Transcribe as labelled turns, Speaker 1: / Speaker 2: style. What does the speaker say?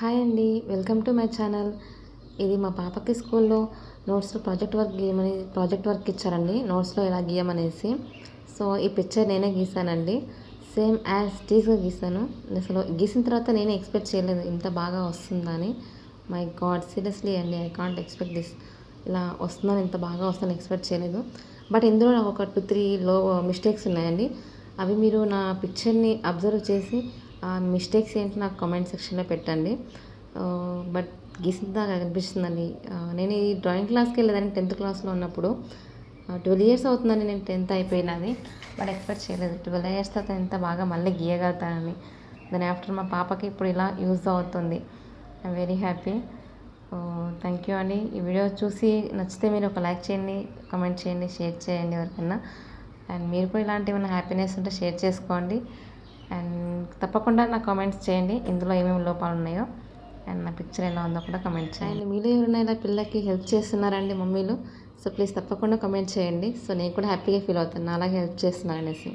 Speaker 1: Hi అండి. Welcome to my channel. ఇది మా పాపకి స్కూల్లో నోట్స్లో ప్రాజెక్ట్ వర్క్ గీయమని ప్రాజెక్ట్ వర్క్ ఇచ్చారండి. నోట్స్లో ఎలా గీయమనేసి సో ఈ పిక్చర్ నేనే గీసానండి. సేమ్ యాజ్ టీజ్గా గీసాను. అసలు గీసిన తర్వాత నేనే ఎక్స్పెక్ట్ చేయలేదు. ఇంత బాగా వస్తుందని. మై గాడ్ సీరియస్లీ అండి ఐ కాంట్ ఎక్స్పెక్ట్ దిస్. ఇలా వస్తుందని ఇంత బాగా వస్తుందని ఎక్స్పెక్ట్ చేయలేదు. బట్ ఇందులో నాకు ఒక టూ త్రీ లో మిస్టేక్స్ ఉన్నాయండి. అవి మీరు నా పిక్చర్ని అబ్జర్వ్ చేసి మిస్టేక్స్ ఏంటి నాకు కామెంట్ సెక్షన్లో పెట్టండి. బట్ గీసిందాగా అనిపిస్తుందండి. నేను ఈ డ్రాయింగ్ క్లాస్కి వెళ్ళేదాన్ని టెన్త్ క్లాస్లో ఉన్నప్పుడు. ట్వెల్వ్ ఇయర్స్ అవుతుందని నేను టెన్త్ అయిపోయినది. బట్ ఎక్స్పెక్ట్ చేయలేదు. ట్వెల్వ్ ఇయర్స్ తర్వాత ఎంత బాగా మళ్ళీ గీయగలుగుతానని. దాని ఆఫ్టర్ మా పాపకి ఇప్పుడు ఇలా యూజ్ అవుతుంది. I'm very happy thank you అండి. ఈ వీడియో చూసి నచ్చితే మీరు ఒక లైక్ చేయండి కామెంట్ చేయండి షేర్ చేయండి ఎవరికైనా. అండ్ మీరు కూడా ఇలాంటి ఏమైనా హ్యాపీనెస్ ఉంటే షేర్ చేసుకోండి. అండ్ తప్పకుండా నా కామెంట్స్ చేయండి. ఇందులో ఏమేమి లోపాలు ఉన్నాయో అండ్ నా పిక్చర్ ఎలా ఉందో కూడా కమెంట్ చేయండి. మీరు ఎవరైనా ఇలా పిల్లలకి హెల్ప్ చేస్తున్నారండి మమ్మీలు సో ప్లీజ్ తప్పకుండా కమెంట్ చేయండి. సో నేను కూడా హ్యాపీగా ఫీల్ అవుతాను. అలాగే హెల్ప్ చేస్తున్నాను అనేసి